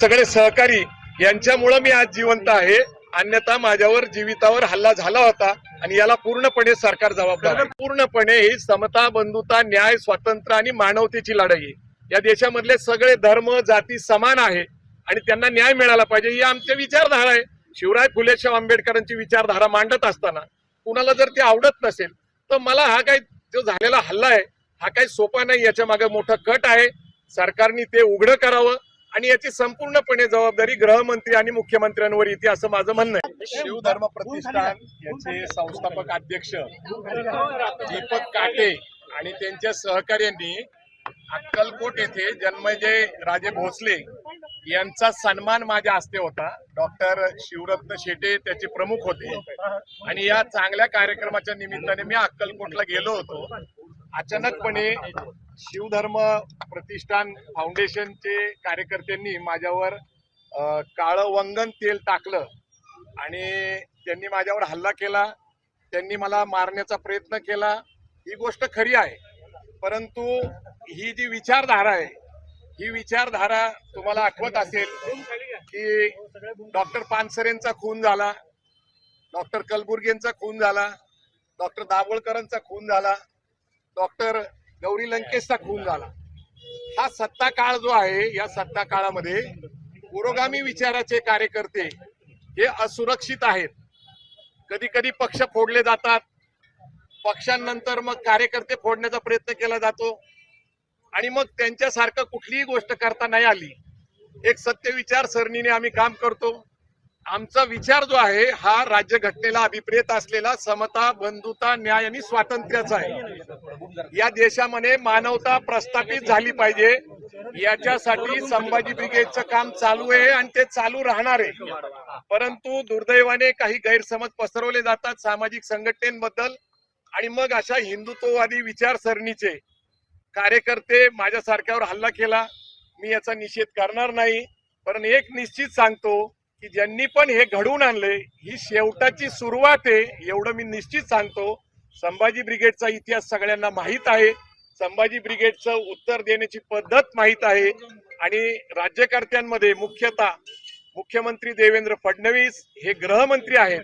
सगळे सहकारी यांच्यामुळं मी आज जिवंत आहे. अन्यथा माझ्यावर जीवितावर हल्ला झाला होता आणि याला पूर्णपणे सरकार जबाबदार पूर्णपणे ही समता बंधुता न्याय स्वातंत्र्य आणि मानवतेची लढाई या देशामधले सगळे धर्म जाती समान आहे आणि त्यांना न्याय मिळाला पाहिजे ही आमची विचारधारा आहे. शिवराय फुलेशाह आंबेडकरांची विचारधारा मांडत असताना कुणाला जर ते आवडत नसेल तर मला हा काही जो झालेला हल्ला आहे हा काही सोपा नाही याच्या मागे मोठा कट आहे. सरकारने ते उघडं करावं. आणि याची संपूर्णपणे जबाबदारी गृहमंत्री आणि मुख्यमंत्र्यांवर येते असं माझं म्हणणं आहे. शिवधर्म प्रतिष्ठान याचे संस्थापक अध्यक्ष दीपक काटे आणि त्यांच्या सहकार्यांनी अक्कलकोट येथे जन्मजय राजे भोसले यांचा सन्मान माझ्या हस्ते होता. डॉक्टर शिवरत्न शेटे त्याचे प्रमुख होते. आणि या चांगल्या कार्यक्रमाच्या निमित्ताने मी अक्कलकोटला गेलो होतो. अचानकपणे शिवधर्म प्रतिष्ठान फाउंडेशनचे कार्यकर्त्यांनी माझ्यावर काळं वंगन तेल टाकलं आणि त्यांनी माझ्यावर हल्ला केला. त्यांनी मला मारण्याचा प्रयत्न केला. ही गोष्ट खरी आहे. परंतु ही जी विचारधारा आहे ही विचारधारा तुम्हाला आठवत असेल की डॉक्टर पानसरेंचा खून झाला डॉक्टर कलबुर्गेंचा खून झाला डॉक्टर दाभोळकरांचा खून झाला डॉक्टर गौरी लंकेशचा खून झाला. हा सत्ता काळ जो आहे या सत्ता काळामध्ये पुरोगामी विचाराचे कार्यकर्ते हे असुरक्षित आहेत. कधी कधी पक्ष फोडले जातात. पक्षांनंतर मग कार्यकर्ते फोडण्याचा प्रयत्न केला जातो. आणि मग त्यांच्यासारखं कुठलीही गोष्ट करता नाही आली. एक सत्य विचार सरणीने आम्ही काम करतो. आमचा विचार जो आहे हा राज्यघटनेला अभिप्रेत असलेला समता बंधुता न्याय आणि स्वातंत्र्याचा आहे. या देशामध्ये मानवता प्रस्थापित झाली पाहिजे. याच्यासाठी संभाजी ब्रिगेडचं काम चालू आहे आणि ते चालू राहणार आहे. परंतु दुर्दैवाने काही गैरसमज पसरवले जातात सामाजिक संघटनेबद्दल आणि मग अशा हिंदुत्ववादी विचारसरणीचे कार्यकर्ते माझ्यासारख्यावर हल्ला केला. मी याचा निषेध करणार नाही. पण एक निश्चित सांगतो की ज्यांनी पण हे घडवून आणले ही शेवटाची सुरुवात आहे एवढं मी निश्चित सांगतो. संभाजी ब्रिगेडचा इतिहास सगळ्यांना माहीत आहे. संभाजी ब्रिगेडचं उत्तर देण्याची पद्धत माहीत आहे. आणि राज्यकर्त्यांमध्ये मुख्यतः मुख्यमंत्री देवेंद्र फडणवीस हे गृहमंत्री आहेत.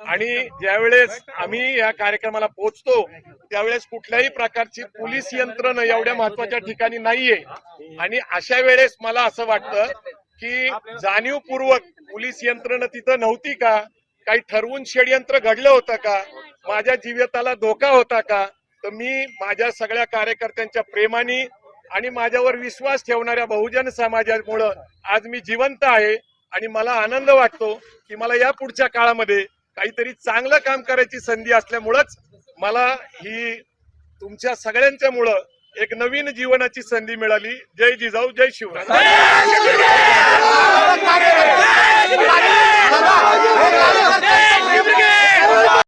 आणि ज्यावेळेस आम्ही या कार्यक्रमाला पोहोचतो त्यावेळेस कुठल्याही प्रकारची पोलीस यंत्रणा एवढ्या महत्त्वाच्या ठिकाणी नाहीये. आणि अशा वेळेस मला असं वाटतं की जाणीवपूर्वक पोलीस यंत्रणा तिथं नव्हती का? काही ठरवून षडयंत्र घडलं होतं का? माझ्या जीविताला धोका होता का? तर मी माझ्या सगळ्या कार्यकर्त्यांच्या प्रेमाने आणि माझ्यावर विश्वास ठेवणाऱ्या बहुजन समाजामुळं आज मी जिवंत आहे आणि मला आनंद वाटतो की मला या पुढच्या काळामध्ये काहीतरी चांगलं काम करायची संधी असल्यामुळंच मला ही तुमच्या सगळ्यांच्या मुळं एक नवीन जीवनाची संधी मिळाली. जय जिजाऊ जय शिवराय.